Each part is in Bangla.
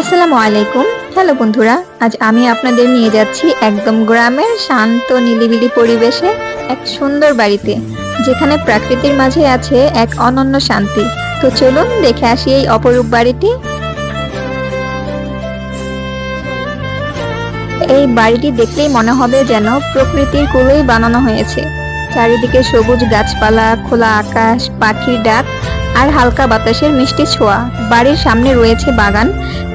আসসালামু আলাইকুম। হ্যালো বন্ধুরা, আজ আমি আপনাদের নিয়ে যাচ্ছি একদম গ্রামের শান্ত নিলিবিলি পরিবেশে এক সুন্দর বাড়িতে, যেখানে প্রকৃতির মাঝে আছে এক অনন্য শান্তি। তো চলুন দেখে আসি এই অপরূপ বাড়িটি। এই বাড়িটি দেখলেই মনে হবে যেন প্রকৃতির কুলোই বানানো হয়েছে। চারিদিকে সবুজ গাছপালা, খোলা আকাশ, পাখির ডাক আর হালকা বাতাসের মিষ্টি ছোঁয়া। বাড়ির সামনে রয়েছে বাগান,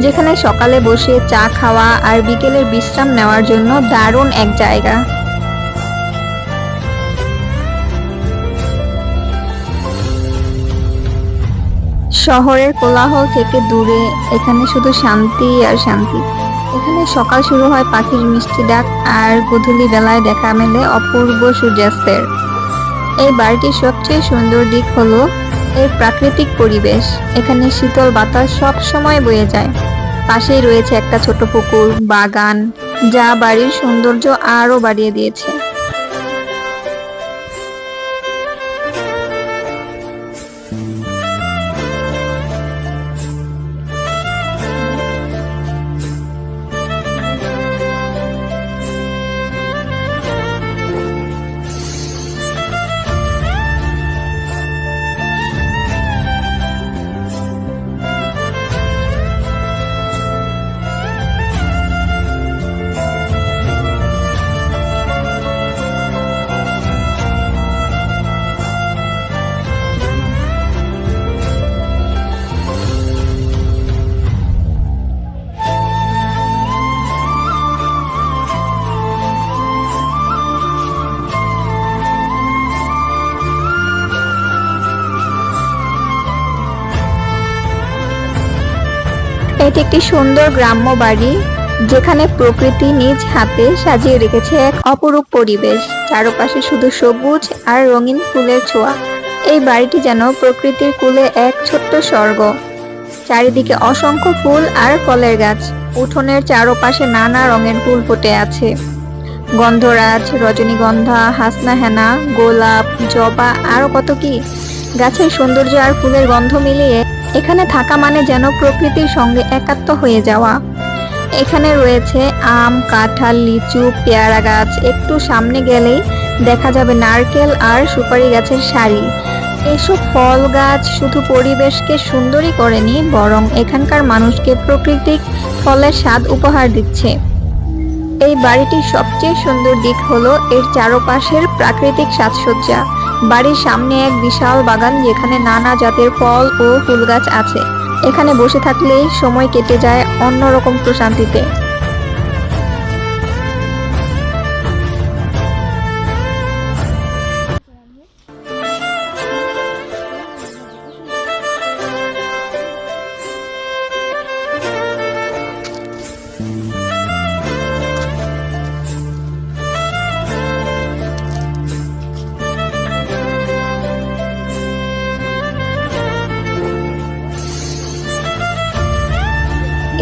যেখানে সকালে বসে চা খাওয়া আর বিকেলের বিশ্রাম নেওয়ার জন্য দারুণ এক জায়গা। শহরের কোলাহল থেকে দূরে, এখানে শুধু শান্তি আর শান্তি। এখানে সকাল শুরু হয় পাখির মিষ্টি ডাক আর গধূলি বেলায় দেখা মেলে অপূর্ব সূর্যাস্তের। এই বাড়িটির সবচেয়ে সুন্দর দিক হলো এর প্রাকৃতিক পরিবেশ। এখানে শীতল বাতাস সব সময় বয়ে যায়। পাশেই রয়েছে একটা ছোট পুকুর, বাগান, যা বাড়ির সৌন্দর্য আরও বাড়িয়ে দিয়েছে। এটি একটি সুন্দর গ্রাম্য বাড়ি, যেখানে প্রকৃতি নিজ হাতে সাজিয়ে রেখেছে এক অপরূপ পরিবেশ। চারপাশে শুধু সবুজ আর রঙিন ফুলের ছোঁয়া। এই বাড়িটি যেন প্রকৃতির কুলে এক ছোট্ট স্বর্গ। চারিদিকে অসংখ্য ফুল আর ফলের গাছ। উঠোনের চারপাশে নানা রঙের ফুল ফুটে আছে। গন্ধরাজ, রজনীগন্ধা হাসনা হেনা গোলাপ, জবা আরও কত কি? গাছের সৌন্দর্য আর ফুলের গন্ধ মিলিয়ে এখানে থাকা মানে যেন প্রকৃতির সঙ্গে একাত্ম হয়ে যাওয়া। এখানে রয়েছে আম, কাঁঠাল, লিচু, পেয়ারা গাছ। একটু সামনে গেলেই দেখা যাবে নারকেল আর সুপারি গাছের সারি। এসব ফল গাছ শুধু পরিবেশকে সুন্দরই করেনি, বরং এখানকার মানুষকে প্রকৃতিক ফলের স্বাদ উপহার দিচ্ছে। এই বাড়িটির সবচেয়ে সুন্দর দিক হলো এর চারপাশের প্রাকৃতিক সাজসজ্জা। বাড়ির সামনে এক বিশাল বাগান যেখানে নানা জাতের ফল ও ফুল গাছ আছে। এখানে বসে থাকলেই সময় কেটে যায় অন্যরকম প্রশান্তিতে।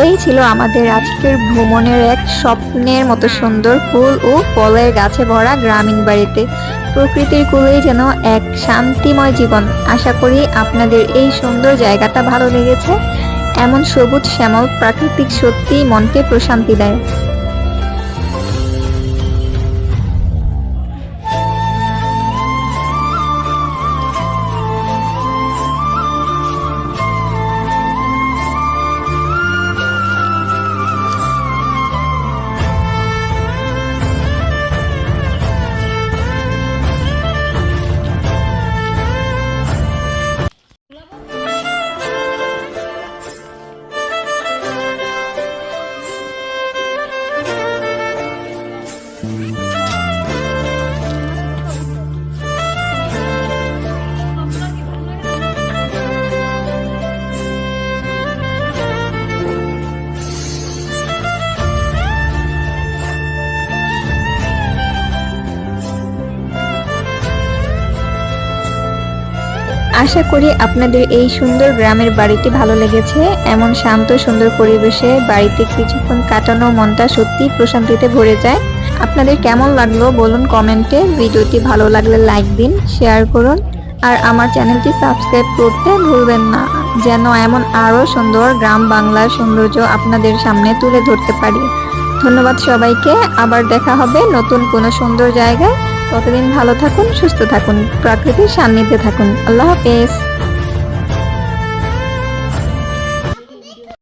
এই ছিল আমাদের আজকের ভ্রমণের এক স্বপ্নের মতো সুন্দর ফুল ও ফলের গাছে ভরা গ্রামীণ বাড়িতে। প্রকৃতির কুলেই যেন এক শান্তিময় জীবন। আশা করি আপনাদের এই সুন্দর জায়গাটা ভালো লেগেছে। এমন সবুজ শ্যামল প্রাকৃতিক সত্যি মনকে প্রশান্তি দেয়। আশা করি আপনাদের এই সুন্দর গ্রামের বাড়িটি ভালো লেগেছে। এমন শান্ত, সুন্দর পরিবেশে বাড়িতে কিছুক্ষণ কাটানো মনটা সত্যি প্রশান্তিতে ভরে যায়। আপনাদের কেমন লাগল বলুন কমেন্টে। ভিডিওটি ভালো লাগলে লাইক দিন, শেয়ার করুন। আর আমার চ্যানেলটি সাবস্ক্রাইব করতে ভুলবেন না, যেন এমন আরও সুন্দর গ্রাম বাংলার সৌন্দর্য আপনাদের সামনে তুলে ধরতে পারি। ধন্যবাদ সবাইকে। আবার দেখা হবে নতুন কোনো সুন্দর জায়গায়। ততদিন ভালো থাকুন সুস্থ থাকুন প্রকৃতির সান্নিধ্যে থাকুন। আল্লাহ হাফেজ।